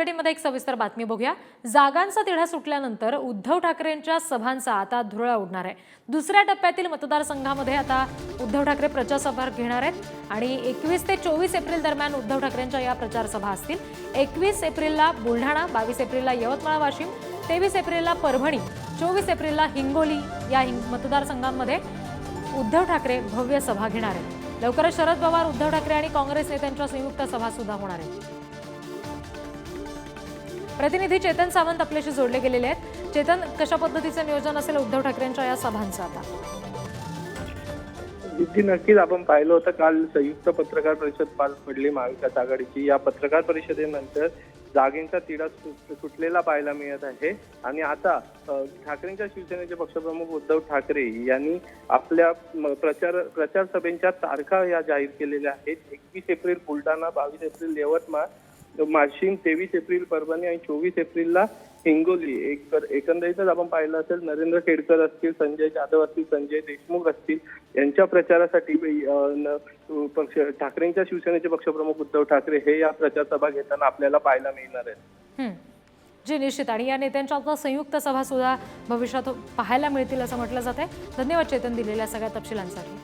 बुलेटिनमध्ये एक सविस्तर बातमी बघूया. जागांचा तिढा सुटल्यानंतर उद्धव ठाकरेंच्या सभांचा आता धुरळा उडणार आहे. दुसऱ्या टप्प्यातील मतदारसंघामध्ये आता उद्धव ठाकरे प्रचारसभा घेणार आहेत. आणि एकवीस ते चोवीस एप्रिल दरम्यान उद्धव ठाकरेंच्या या प्रचारसभा असतील. एकवीस एप्रिलला बुलढाणा बावीस एप्रिलला यवतमाळ वाशिम तेवीस एप्रिलला परभणी चोवीस एप्रिलला हिंगोली या हिंग मतदारसंघांमध्ये उद्धव ठाकरे भव्य सभा घेणार आहेत. लवकरच शरद पवार उद्धव ठाकरे आणि काँग्रेस नेत्यांच्या संयुक्त सभा सुद्धा होणार आहेत. प्रतिनिधी चेतन सावंत आपल्याशी जोडले गेलेले आहेत. चेतन कशा पद्धतीचं नियोजन असेल उद्धव ठाकरेंच्या या सभांचं आता? जी नक्कीच आपण पाहिलं होतं काल संयुक्त पत्रकार परिषद पार पडली महाविकास आघाडीची. या पत्रकार परिषदेनंतर जागेंचा तिढा सुट- सुटलेला पाहायला मिळत आहे. आणि आता ठाकरेंच्या शिवसेनेचे पक्षप्रमुख उद्धव ठाकरे यांनी आपल्या प्रचार प्रचार सभेच्या तारखा या जाहीर केलेल्या आहेत. एकवीस एप्रिल बुलढाणा बावीस एप्रिल यवतमाळ वाशिम तेवीस एप्रिल परभणी आणि चोवीस एप्रिलला हिंगोली. एक एकंदरीतच आपण पाहिलं असेल नरेंद्र केडकर असतील संजय जाधव असतील संजय देशमुख असतील यांच्या प्रचारासाठी पक्ष ठाकरेंच्या शिवसेनेचे पक्षप्रमुख उद्धव ठाकरे हे या प्रचार सभा घेताना आपल्याला पाहायला मिळणार आहेत. जी निश्चित आणि या नेत्यांच्या आता संयुक्त सभा सुद्धा भविष्यात पाहायला मिळतील असं म्हटलं जात आहे धन्यवाद चेतन दिलेल्या सगळ्या तपशिलांसाठी.